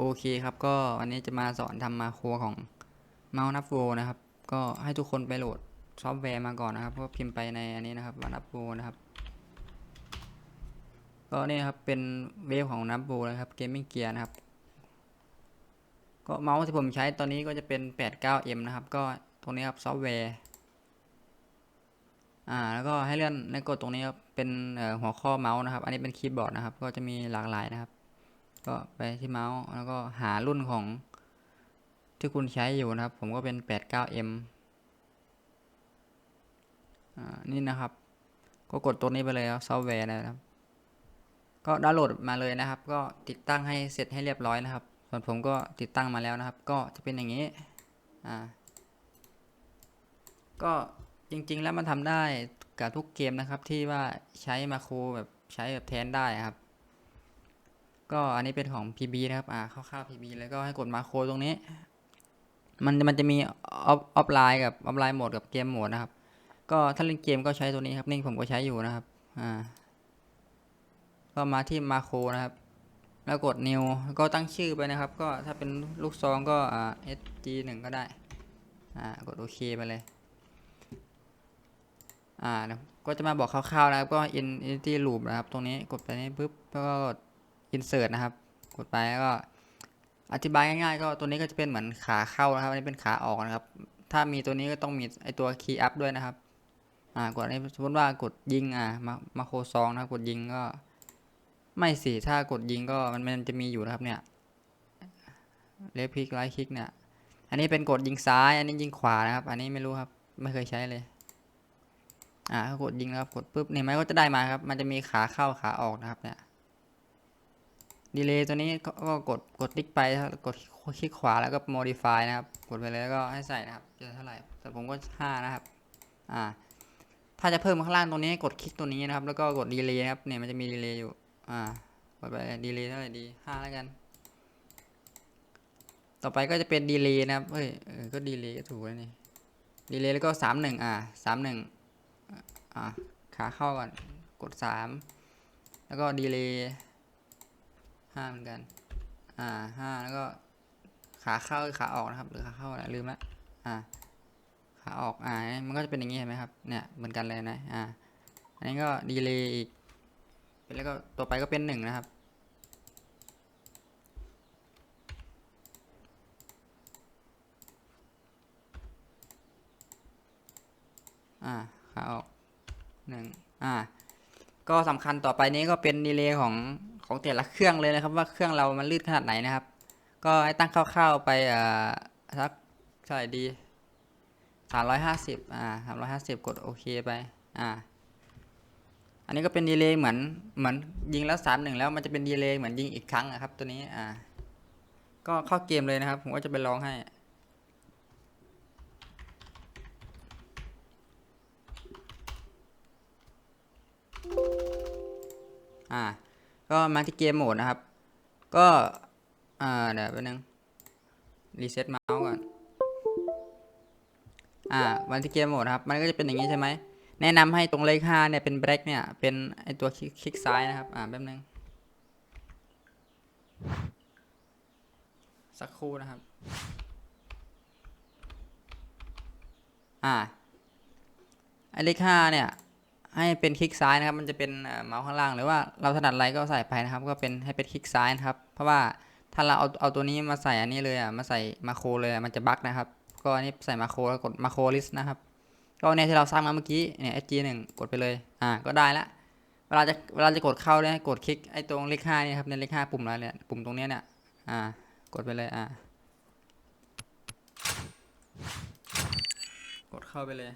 โอเคครับก็วันนี้จะมาสอนทำมาโครของเมาส์นับโวนะครับ ก็ให้ทุกคนไปโหลดซอฟต์แวร์มาก่อนนะครับ ก็พิมพ์ไปในอันนี้นะครับว่านับโวนะครับ ก็นี่ครับเป็นเวฟของนับโวนะครับเกมมิ่งเกียร์นะครับ ก็เมาส์ที่ผมใช้ตอนนี้ก็จะเป็น 89M นะครับ ก็ตรงนี้ครับซอฟต์แวร์อ่าแล้วก็ให้เลื่อนในกดตรงนี้ครับเป็นหัวข้อเมาส์นะครับ อันนี้เป็นคีย์บอร์ดนะครับ ก็จะมีหลากหลายนะครับ ก็ไปที่เมาส์แล้วก็หารุ่นของที่คุณใช้อยู่นะครับ ผมก็เป็น 89M อ่านี่นะครับ ก็กดตัวนี้ไปเลยครับซอฟต์แวร์นะครับ ก็ดาวน์โหลดมาเลยนะครับ ก็ติดตั้งให้เสร็จให้เรียบร้อยนะครับ ส่วนผมก็ติดตั้งมาแล้วนะครับ ก็จะเป็นอย่างนี้อ่าก็จริง ๆ แล้วมันทำได้กับทุกเกมนะครับที่ว่าใช้มาโครแบบใช้แบบแทนได้ครับ ก็อันนี้เป็นของ PB นะครับอ่าคร่าวๆ PB แล้วก็ให้กดมาโครตรงนี้ มันมันจะมีออฟออฟไลน์กับออฟไลน์โหมดกับเกมโหมดนะครับ ก็ถ้าเล่นเกมก็ใช้ตัวนี้ครับนี่ผมก็ใช้อยู่นะครับอ่าก็มาที่มาโครนะครับ แล้วกด new ก็ตั้งชื่อไปนะครับ ก็ถ้าเป็นลูกซองก็อ่า sg 1 ก็ได้อ่ากดโอเคไปเลยอ่านะก็จะมาบอกคร่าวๆนะครับ ก็ infinity loop นะครับ ตรงนี้กดไปนี่ปุ๊บแล้วก็กด insert นะครับ กดไปแล้วก็อธิบายง่ายๆ ก็ตัวนี้ก็จะเป็นเหมือนขาเข้านะครับ อันนี้เป็นขาออกนะครับ ถ้ามีตัวนี้ก็ต้องมีไอตัว key up ด้วยนะครับ อ่ากดอันนี้สมมติว่ากดยิงอ่ามามาโคซองนะครับกดยิงก็ไม่สิถ้ากดยิงก็มันมันจะมีอยู่นะครับเนี่ยเลฟคลิกไลท์คลิกเนี่ย อันนี้เป็นกดยิงซ้าย อันนี้ยิงขวานะครับ อันนี้ไม่รู้ครับ ไม่เคยใช้เลย อ่าถ้ากดยิงนะครับ กดปุ๊บเนี่ยมันก็จะได้มาครับ มันจะมีขาเข้าขาออกนะครับเนี่ย ดีเลย์ตัวนี้ก็ก็กดกดติ๊กไปกดคลิกขวาแล้วก็ modify นะครับ กดไปเลยแล้วก็ให้ใส่นะครับจะเท่าไหร่แต่ผมก็ห้านะครับอ่าถ้าจะเพิ่มข้างล่างตรงนี้กดคลิกตัวนี้นะครับ แล้วก็กดดีเลย์ครับเนี่ยมันจะมีดีเลย์อยู่อ่ากดไปดีเลย์เท่าไหร่ดีห้าแล้วกัน ต่อไปก็จะเป็นดีเลย์นะครับเฮ้ยก็ดีเลย์ก็ถูกแล้วนี่ดีเลย์แล้วก็สามหนึ่งอ่าสามหนึ่งอ่าขาเข้าก่อนกดสามแล้วก็ดีเลย์ ห้าเหมือนกัน อ่าห้าแล้วก็ขาเข้าขาออกนะครับ หรือขาเข้าอะไรลืมละอ่าขาออกอ่ามันก็จะเป็นอย่างนี้เห็นไหมครับเนี่ยเหมือนกันเลยนะอ่าอันนี้ก็ดีเลย์อีกแล้วก็ต่อไปก็เป็นหนึ่งนะครับอ่าขาออกหนึ่งอ่าก็สำคัญต่อไปนี้ก็เป็นดีเลย์ของ ของแต่ละเครื่องเลยนะครับ ว่าเครื่องเรามันลื่นขนาดไหนนะครับ ก็ให้ตั้งคร่าวๆไปอ่าสักเท่าไหร่ดีสามร้อยห้าสิบอ่าสามร้อยห้าสิบกดโอเคไปอ่าอันนี้ก็เป็นดีเลย์เหมือนเหมือนยิงแล้วสามหนึ่งแล้วมันจะเป็นดีเลย์เหมือนยิงอีกครั้งอะครับ ตัวนี้อ่าก็เข้าเกมเลยนะครับผมก็จะไปลองให้อ่า ก็มาที่เกมโหมดนะครับ ก็ อ่า เดี๋ยวแป๊บนึง รีเซ็ตเมาส์ก่อน อ่ามาที่เกมโหมดครับ มันก็จะเป็นอย่างนี้ใช่ไหม แนะนำให้ตรงเลขห้าเนี่ยเป็นแบล็กเนี่ย เป็นไอตัวคลิกคลิกซ้ายนะครับ อ่าแป๊บนึง สักครู่นะครับ อ่า ไอเลขห้าเนี่ย ให้เป็นคลิกซ้ายนะครับ มันจะเป็นเมาส์ข้างล่าง หรือว่าเราถนัดอะไรก็ใส่ไปนะครับ ก็เป็นให้เป็นคลิกซ้ายนะครับ เพราะว่าถ้าเราเอาเอาตัวนี้มาใส่อันนี้เลยอะมาใส่มาโครเลยมันจะบั๊กนะครับ ก็อันนี้ใส่มาโครแล้วกดมาโครลิสต์นะครับก็เนี่ยที่เราสร้างมาเมื่อกี้เนี่ย SG หนึ่งกดไปเลยอ่าก็ได้ละเวลาจะเวลาจะกดเข้าเนี่ยกดคลิกไอ้ตรงเลขห้านี่ครับในเลขห้าปุ่มอะไรเนี่ยปุ่มตรงเนี้ยเนี่ยอ่ากดไปเลยอ่ากดเข้าไปเลย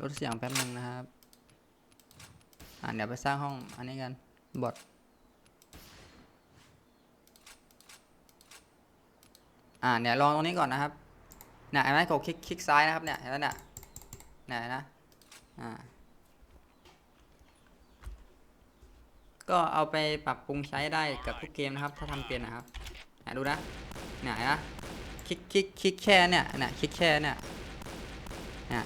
ลดเสียงแป๊บหนึ่งนะครับ อ่าเดี๋ยวไปสร้างห้องอันนี้กันบอทอ่าเดี๋ยวลองตรงนี้ก่อนนะครับเนี่ยเห็นไหมกดคลิกคลิกซ้ายนะครับเนี่ยเห็นไหมเนี่ยเนี่ยนะอ่าก็เอาไปปรับปรุงใช้ได้กับทุกเกมนะครับ ถ้าทำเป็นนะครับเนี่ยดูนะเนี่ยเห็นนะคลิกคลิกคลิกแค่เนี่ยเนี่ยคลิกแค่เนี่ยเนี่ย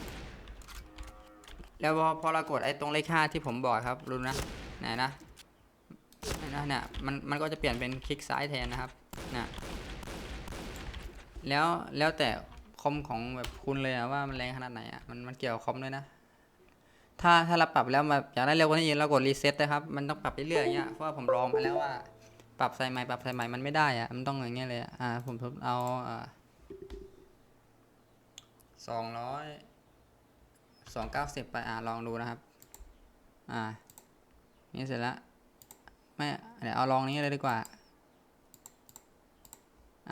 แล้วพอพอเรากดไอ้ตรงเลขห้าที่ผมบอกครับรู้นะไหนนะไหนนะเนี่ยมันมันก็จะเปลี่ยนเป็นคลิกซ้ายแทนนะครับนะแล้วแล้วแต่คอมของแบบคุณเลยอะว่ามันแรงขนาดไหนอะมันมันเกี่ยวคอมด้วยนะ ถ้าถ้าเราปรับแล้วมาอยากได้เร็วกว่านี้เรากดรีเซ็ตนะครับมันต้องปรับเรื่อยอย่างเงี้ยเพราะว่าผมลองมาแล้วว่า ปรับใส่ใหม่ปรับใส่ใหม่มันไม่ได้อะมันต้องอย่างเงี้ยเลยอะอ่าผมทดเอาสองร้อย สองเก้าสิบไปอ่าลองดูนะครับ อ่า นี่เสร็จแล้วไม่เดี๋ยวเอาลองนี้เลยดีกว่า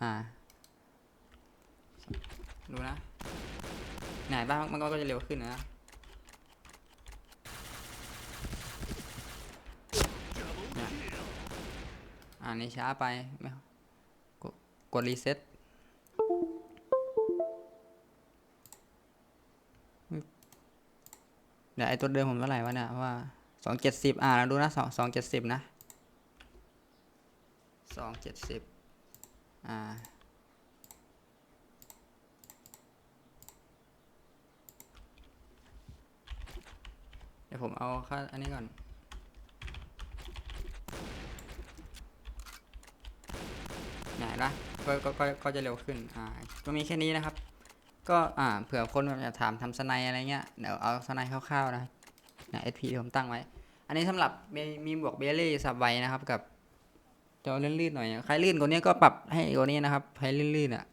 อ่า ดูนะ ไหนบ้างมันก็จะเร็วขึ้นนะอ่านี่ช้าไปไม่กดรีเซ็ต ดี๋ยวไอตัวเดิมผมเท่าไหร่วะเนี่ยว่าสองเจ็ดสิบอ่าเราดูนะสองสองเจ็ดสิบนะสองเจ็ดสิบอ่าเดี๋ยวผมเอาค่าอันนี้ก่อนไหนละก็ก็ก็ก็จะเร็วขึ้นอ่าก็มีแค่นี้นะครับ ก็อ่าเผื่อคนแบบจะถามทำสไนอะไรเงี้ยเดี๋ยวเอาสไนคร่าวๆนะครับเนี่ย SP ที่ผมตั้งไว้ อันนี้สำหรับมีมีบวกเบลลี่สับไว้นะครับกับจอลื่นๆหน่อย ใครลื่นกว่านี้ก็ปรับให้กว่านี้นะครับ ใครลื่นๆอะ